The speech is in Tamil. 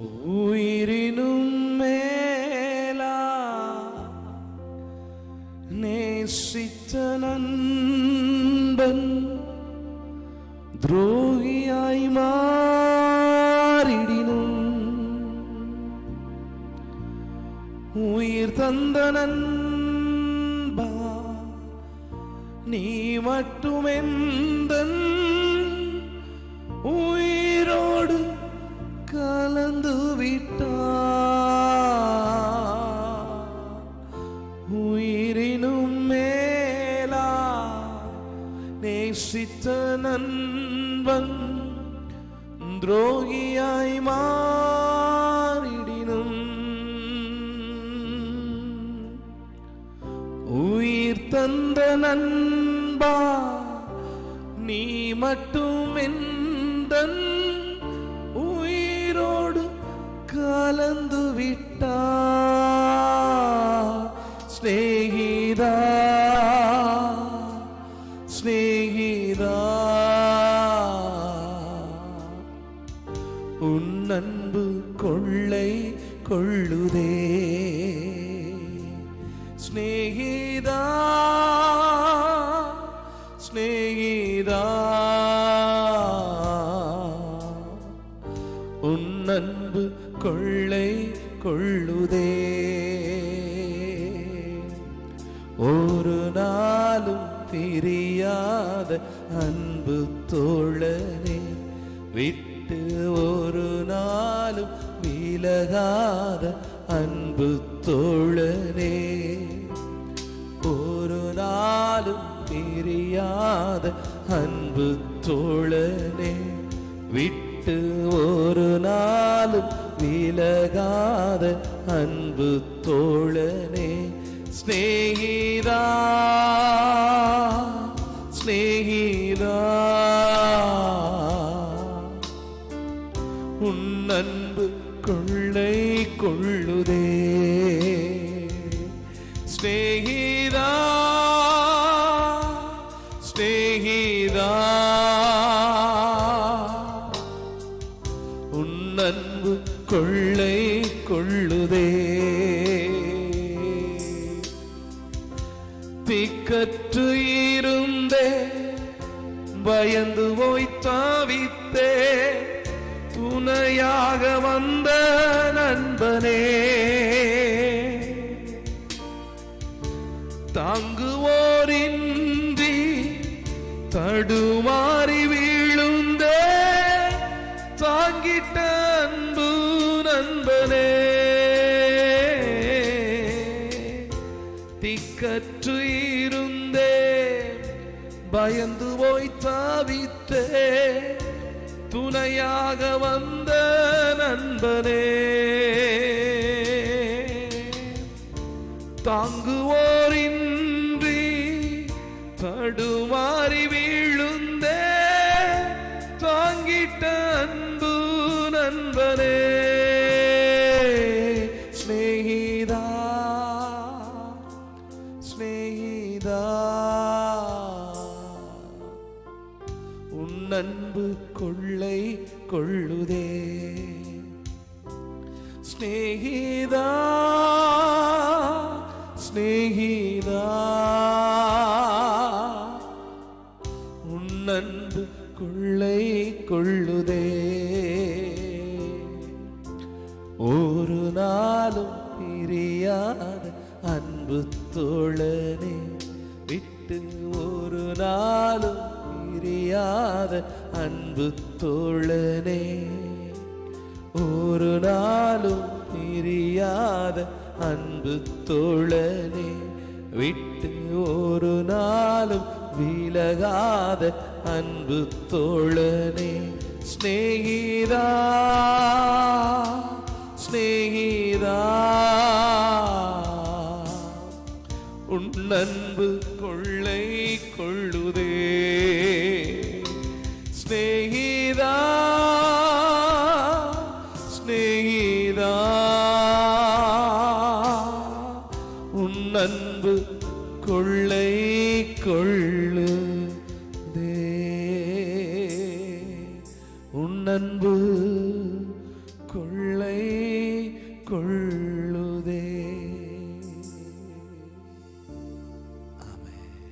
உயிரினும் மேலா நேசித்த நண்பன் துரோகியாய் மாறிடினும். உயிர் தந்த நண்பா நீ மட்டுமெந்தன். உயிர் கலந்து விட்டா உயிரினும் மேலா நேசித்த நண்பன் துரோகியாய் மாறிடினும். உயிர் தந்த நண்பா நீ மட்டும் எந்தன் விட்டா ஸ்நேகிதா ஸ்நேகிதா உன் அன்பு கொள்ளை கொள்ளுதே. ஸ்நேகிதா உன் அன்பு கொள்ளை கொள்ளுதே. ஒரு நாளும் பிரியாத அன்பு தோழனே விட்டு ஒரு நாளும் விலகாத அன்பு தோழனே. ஒரு நாளும் பிரியாத அன்பு தோழனே விட்டு விட்டு ஒரு நாளும் விலகாத அன்பு தோழனே ஸ்நேகிதா ஸ்நேகிதா உன் அன்பு கொள்ளை கொள்ளுதே ஸ்நேகிதா ஸ்நேகிதா திக்கற்று இருந்தே பயந்து போய் தாவித்தே. துணையாக வந்த நண்பனே தாங்குவோரின்றி தடுமாறி கற்று இருந்தேன் பயந்து போய் தாவித்தே துணையாக வந்த நண்பனே. தாங்குவோரின்றி அன்பு கொள்ளை கொள்ளுதே. ஸ்நேகிதா ஸ்நேகிதா உன் அன்பு கொள்ளை கொள்ளுதே. ஒரு நாளும் பிரியாத அன்பு தோழனே விட்டு ஒரு நாளும் பிரியாத அன்பு தோழனே. ஒரு நாளும் பிரியாத அன்பு தோழனே. விட்டு ஒரு நாளும் விலகாத அன்பு தோழனே. ஸ்நேகிதா ஸ்நேகிதா உன் அன்பு கொள்ள உன்னன்பு கொள்ளை கொள்ளு தே. உன்னன்பு கொள்ளை